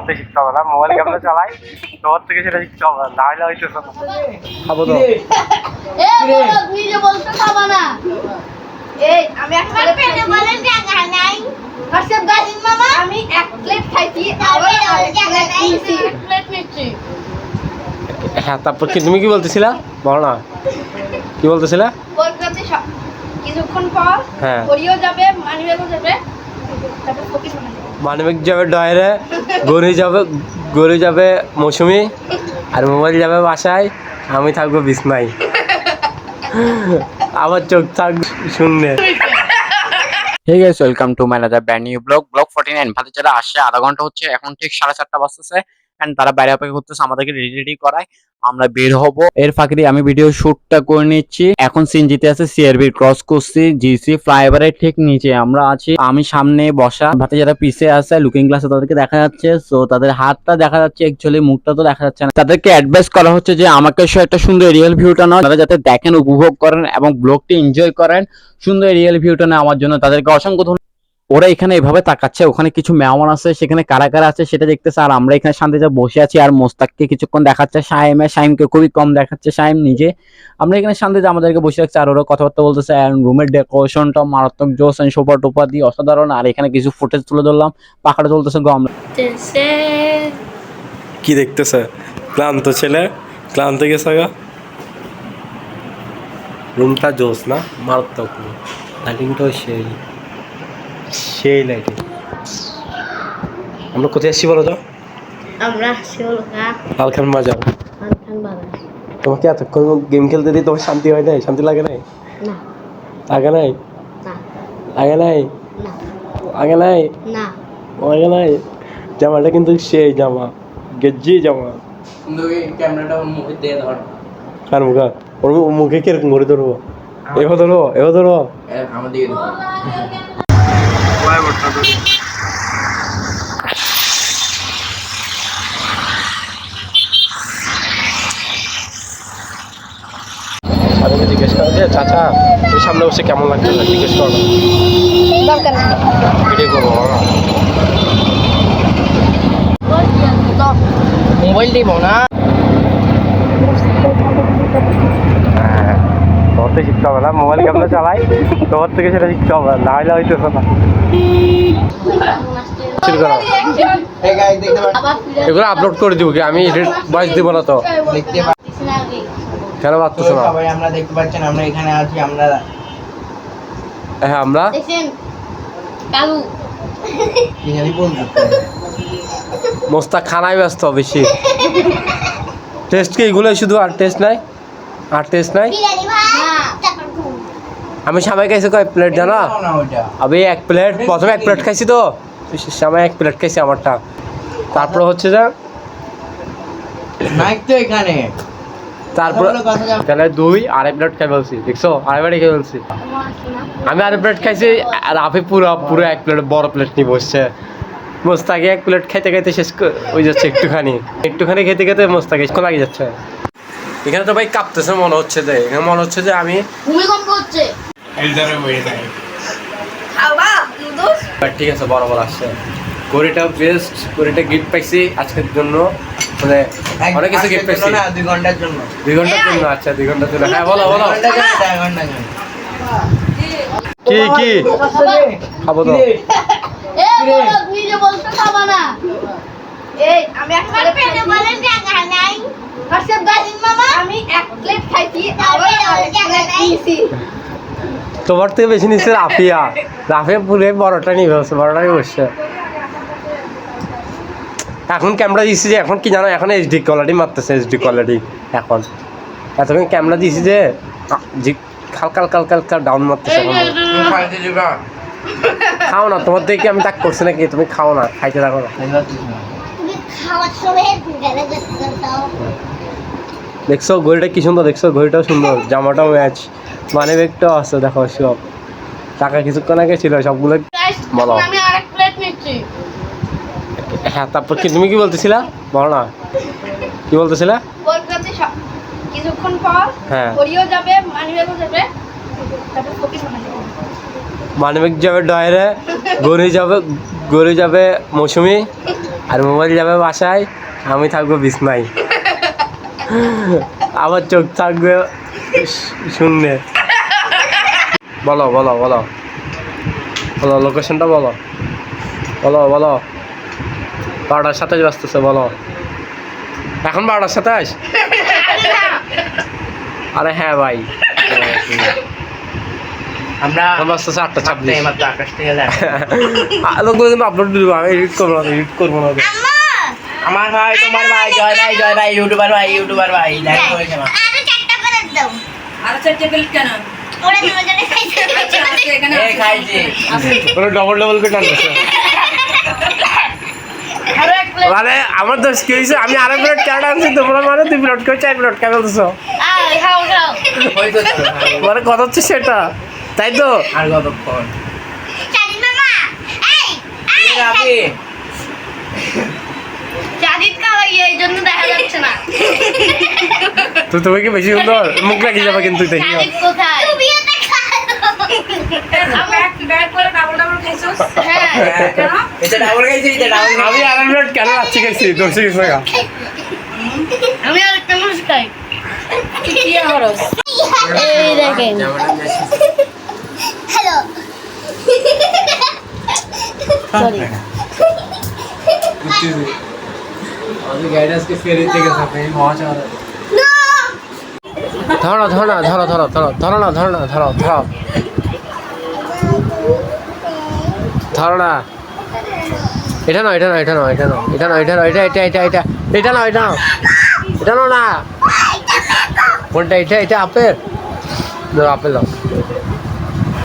ধরতে শিখতে হবে না মোবাইল কেমন চালাই তোমার থেকে সেটা শিখতে হবে না হলে হইতেছে না খাব তো। এ বলো, তুই যে বলছো খাবা না। এই আমি এক প্লেট পেটে বলেন জায়গা নাই। হর্ষব গাজিন মামা? আমি এক প্লেট খাইছি আবার এক প্লেট নিয়েছি। এক প্লেট নিচ্ছি। হ্যাঁ তারপর কি তুমি কি বলতেছিলা? বলো না। কি বলতেছিলা? বলতে কিছুক্ষণ পর হ্যাঁ। যাবে মানিব্যাগও যাবে। মানবিক যাবে ডয়ারে গড়ি যাবে গড়ি যাবে মৌসুমি আর মোবাইল যাবে বাসায় আমি থাকব বিছনায় আমার চোখ থাক শূন্যে। Hey guys welcome to my other brand new blog blog 49 ভাতে যারা আসে আধা ঘণ্টা হচ্ছে এখন ঠিক সাড়ে চারটা বাজতেছে। এন্ড তারা বাইরে অপেক্ষা করতেছে, আমাদেরকে রেডি রেডি করায়। আমরা বের হব। এর ফাঁকে আমি ভিডিও শুটটা করে নিচ্ছি। এখন সিন জিতে আছে সিআরবি ক্রস করছি। জিসি ফ্লাইওভারের ঠিক নিচে আমরা আছি। আমি সামনে বসা। ভাতে যারা পিছে আছে লুকিং গ্লাসে তাদেরকে দেখা যাচ্ছে। সো তাদের হাতটা দেখা যাচ্ছে। অ্যাকচুয়ালি মুখটা তো দেখা যাচ্ছে না। তাদেরকে অ্যাডভাইস করা হচ্ছে যে, আমাকে সে একটা সুন্দর রিয়েল ভিউটা নয় তারা যাতে দেখেন, উপভোগ করেন এবং ব্লগটি এনজয় করেন। সুন্দর রিয়েল ভিউটা নেওয়ার জন্য তাদেরকে অসংখ্য ওরা এখানে এভাবে তাকাচ্ছে ওখানে কিছু মেহমান আছে সেখানে কারা কারা আছে সেটা দেখতেছে আর আমরা এখানে শান্তিতে বসে আছি আর মোস্তাককে কিছুক্ষণ দেখাচ্ছে সাইমে সাইমকে খুবই কম দেখাচ্ছে সাইম নিজে। আমরা এখানে শান্তিতে আমাদেরকে বসে রাখছি আর ওরা কথাবার্তা বলতেছে আর রুমের ডেকোরেশনটা মারাত্মক জোস and সোফা টোপা দিয়ে অসাধারণ আর এখানে কিছু ফুটেজ তুলে ধরলাম পাখাটা চলতেছে গম কি দেখতেছে? ক্লান্ত ছেলে ক্লান্ত গেছে গা। রুমটা জোস না মারাত্মক। লাইটিংটাও সেই। সেই লাইটিং আমরা কোথায় আসছি বলো তো? আমরা বাজার। আনখান বাজার। তোমাকে এতক্ষণ গেম খেলতে দিই তোমার শান্তি হয় নাই? শান্তি লাগে নাই? না। লাগে নাই? না। লাগে নাই? না। লাগে নাই? না। লাগে নাই? জামাটা কিন্তু সেই জামা গেজ্জি জামা। ক্যামেরাটা মুখে দিয়ে ধর আর মুখা? ওর মুখে কীরকম করে ধরবো? এবার ধরবো? এবার ধরবো? আমাদের স্বামীকে জিজ্ঞেস করো যে চাচা তুমি সামনে বসে কেমন লাগছে? না জিজ্ঞেস করো। দরকার ভিডিও করব মোবাইল দিব না হ্যাঁ ধরতে শিখতে হবে না। মোবাইল কেমন চালাই তোমার থেকে সেটা শিখতে হবে না। হলে হইতেছে না। শুরু করো। এগুলো আপলোড করে দিব কি? আমি এডিট ভয়েস দিব না তো। কেন পারতেছো না? সবাই আমরা দেখতে পাচ্ছেন আমরা এখানে আছি আমরা হ্যাঁ আমরা? দেখছেন? কালু। কি জানি মোস্তাক খানায় ব্যস্ত বেশি। টেস্ট কি? এগুলোই শুধু আর টেস্ট নাই? আর টেস্ট নাই? আমি সামাই খাইছি কয় প্লেট জানা? না আমি এক প্লেট প্রথমে এক প্লেট খাইছি তো। সামাই এক প্লেট খাইছি আমারটা। তারপর হচ্ছে যে মাইক তো এখানে। তারপর। তাহলে দুই আড়াই প্লেট খাই বলছি দেখছ? আড়াইবারই খাই বলছি আমি আড়াই প্লেট খাইছি আর আপনি পুরো পুরো এক প্লেট বড় প্লেট নিয়ে বসছে মোস্তাকে এক প্লেট খাইতে খাইতে শেষ করে ওই যাচ্ছে একটুখানি। একটুখানি খেতে খেতে মোস্তাকে কোন লাগে যাচ্ছে। এখানে তো ভাই কাঁপতেছে মনে হচ্ছে যে এখানে মনে হচ্ছে যে আমি ভূমিকম্প হচ্ছে। খাওয়া নুডলস? বাট ঠিক আছে বরাবর আসছে। গড়িটা বেস্ট গড়িটা গিফট পাইছি আজকের জন্য। মানে অনেক কিছু গিফট পাইছি। না দুই ঘণ্টার জন্য? দুই ঘণ্টার জন্য আচ্ছা দুই ঘণ্টার জন্য। হ্যাঁ বলো বলো। কি কি? খাব তো। আমি এক প্লেট খাইছি আবার এক প্লেট নিয়েছি তোমার থেকে বেশি নিচ্ছে রাফিয়া। রাফিয়া পুরে বড়টা নিয়ে বসছে বড়টা নিয়ে বসছে এখন ক্যামেরা দিয়েছি যে, এখন কি জানো, এখন এইচডি কোয়ালিটি মারতেছে এইচডি কোয়ালিটি এখন। এতক্ষণ ক্যামেরা দিয়েছি যে হালকা হালকা হালকা হালকা ডাউন মারতেছে? খাও না, তোমার থেকে আমি তাক করছি নাকি? তুমি খাও না, খাইতে থাকো না। দেখছ, ঘড়িটা কি সুন্দর, দেখছ, ঘড়িটাও সুন্দর, জামাটাও ম্যাচ মানে ব্যাগটাও আছে দেখো সব। টাকা কিছুক্ষণ আগে ছিল সবগুলো বলো। আমি আরেক প্লেট নিচ্ছি। হ্যাঁ তারপর কি তুমি কি বলতেছিলা? বলো না। কি বলতেছিলা? কিছুক্ষণ পর হ্যাঁ। যাবে মানিব্যাগও যাবে মানবিক যাবে ডয়ারে গড়ি যাবে গড়ি যাবে মৌসুমি আর মোবাইল যাবে বাসায় আমি থাকব বিছনায়। আমার চোখ থাকবে শূন্যে। বলো বলো বলো। বলো লোকেশনটা বলো। বলো বলো। বারোটার সাতাশ বাজতেছে বলো। এখন বারোটার সাতাশ আরে হ্যাঁ ভাই। আমরা এখন বাজতেছে আটটা ছাব্বিশ। মাত্র আকাশ থেকে দেখ লোকগুলো কিন্তু আপলোড দিব আমি এডিট করব না এডিট করব না আমার ভাই তোমার ভাই জয় ভাই জয় ভাই ইউটিউবার ভাই ইউটিউবার ভাই দেখো আরও চারটা করে দাও। আরও চারটে প্লেট কেন? ডবল ডবল করে আরও প্লেট মানে আমার দোষ কি হয়েছে? আমি আড়াই প্লেট কেন আনছি? তোমরা মানে দুই প্লেট করে চার প্লেট কেন ভাই। মানে কথা হচ্ছে সেটা। তাই তো? আর কতক্ষণ? তো তুমি কি বেশি সুন্দর? মুখ লাগিয়ে যাবে কিন্তু দেখি। কোথায় তুমিও দেখা ব্যাগ ব্যাগ করে ডাবল ডাবল খাইছোস হ্যাঁ কেন এটা ডাবল খাইছে এটা ডাবল আমি আড়াই প্লেট কেন? গেছি দোষে কিছু না আমি আর একটা মুস খাই। কি এই দেখেন। হ্যালো সরি ধরো ধরো না ধরো ধরো ধরো ধরো না ধরো ধরো ধরো। ধরো না এটা নয় এটা নয় এটা নয় এটা নয় এটা নয় এটা নয় এটা এটা এটা এটা এটা নয় এটা নয় এটা নয় না। কোনটা, এটা এটা, আপেল। ধরো, আপেল দাও।